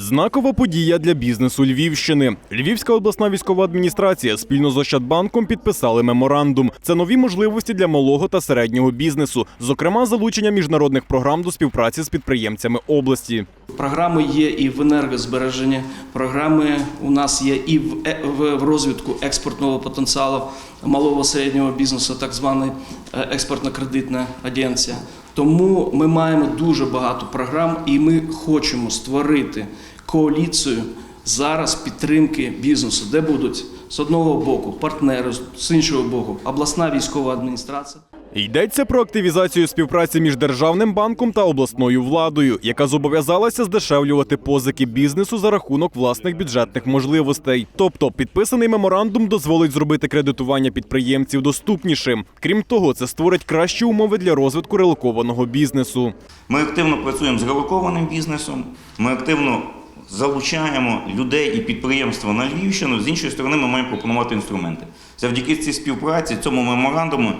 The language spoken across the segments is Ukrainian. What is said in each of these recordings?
Знакова подія для бізнесу Львівщини. Львівська обласна військова адміністрація спільно з Ощадбанком підписали меморандум. Це нові можливості для малого та середнього бізнесу, зокрема залучення міжнародних програм до співпраці з підприємцями області. Програми є і в енергозбереженні, програми у нас є і в, е- розвитку експортного потенціалу малого середнього бізнесу, так звана е, експортно-кредитна агенція. Тому ми маємо дуже багато програм, і ми хочемо створити коаліцію зараз підтримки бізнесу, де будуть з одного боку партнери, з іншого боку обласна військова адміністрація. Йдеться про активізацію співпраці між державним банком та обласною владою, яка зобов'язалася здешевлювати позики бізнесу за рахунок власних бюджетних можливостей. Тобто, підписаний меморандум дозволить зробити кредитування підприємців доступнішим. Крім того, це створить кращі умови для розвитку релокованого бізнесу. Ми активно працюємо з релокованим бізнесом. Ми активно залучаємо людей і підприємства на Львівщину. З іншої сторони, ми маємо пропонувати інструменти. Завдяки цій співпраці, цьому меморандуму,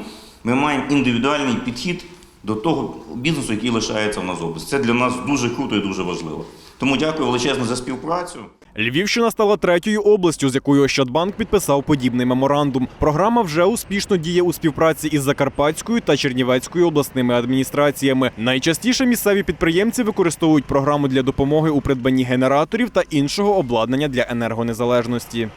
ми маємо індивідуальний підхід до того бізнесу, який лишається в нас області. Це для нас дуже круто і дуже важливо. Тому дякую величезно за співпрацю. Львівщина стала третьою областю, з якою Ощадбанк підписав подібний меморандум. Програма вже успішно діє у співпраці із Закарпатською та Чернівецькою обласними адміністраціями. Найчастіше місцеві підприємці використовують програму для допомоги у придбанні генераторів та іншого обладнання для енергонезалежності.